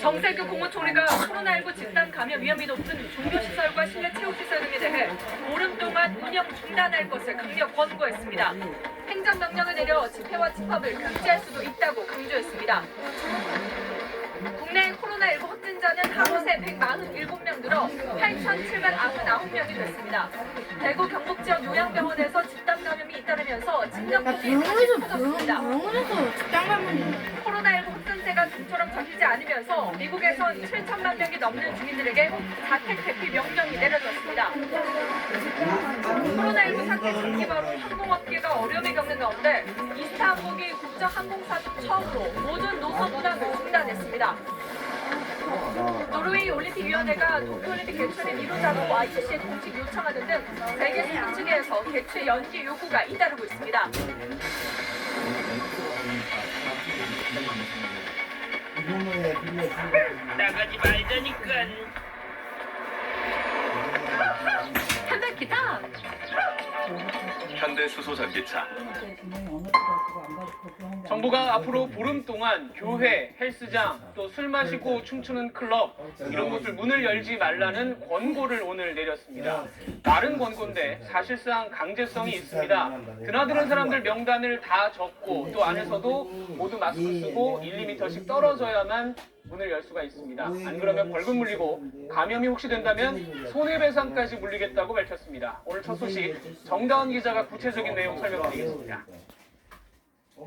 정세규 국무총리가 코로나19 집단 감염 위험이 높은 종교시설과 실내 체육시설 등에 대해 보름 동안 운영 중단할 것을 강력 권고했습니다. 행정명령을 내려 집회와 집합을 금지할 수도 있다고 강조했습니다. 국내 코로나19 확진자는 하루 새 147명 늘어 8,799명이 됐습니다. 대구 경북 지역 요양병원에서 집단 감염이 다시 병원에서. 병원, 병원에서 직장 가면 코로나19 확산세가 좀처럼 잡히지 않으면서 미국에선 7천만 명이 넘는 주민들에게 자택 대피 명령이 내려졌습니다. 코로나19 사태 장기화로 항공업계가 어려움을 겪는 가운데 이스타 항공이 국적 항공사 처음으로 모든 노선 운항을 중단했습니다. 노르웨이 올림픽 위원회가 도쿄올림픽 개최를 미루자고 ICC에 공식 요청하는 등 세계 스포츠 측에서 개최 연기 요구가 잇따르고 있습니다. 나가지 말자니까. 현대 수소 전기차 정부가 앞으로 보름 동안 교회, 헬스장, 또 술 마시고 춤추는 클럽 이런 곳을 문을 열지 말라는 권고를 오늘 내렸습니다. 말은 권고인데 사실상 강제성이 있습니다. 드나드는 사람들 명단을 다 적고 또 안에서도 모두 마스크 쓰고 1, 2m씩 떨어져야만 문을 열 수가 있습니다. 안 그러면 벌금 물리고 감염이 혹시 된다면 손해배상까지 물리겠다고 밝혔습니다. 오늘 첫 소식 정다운 기자가 구체적인 내용 설명드리겠습니다.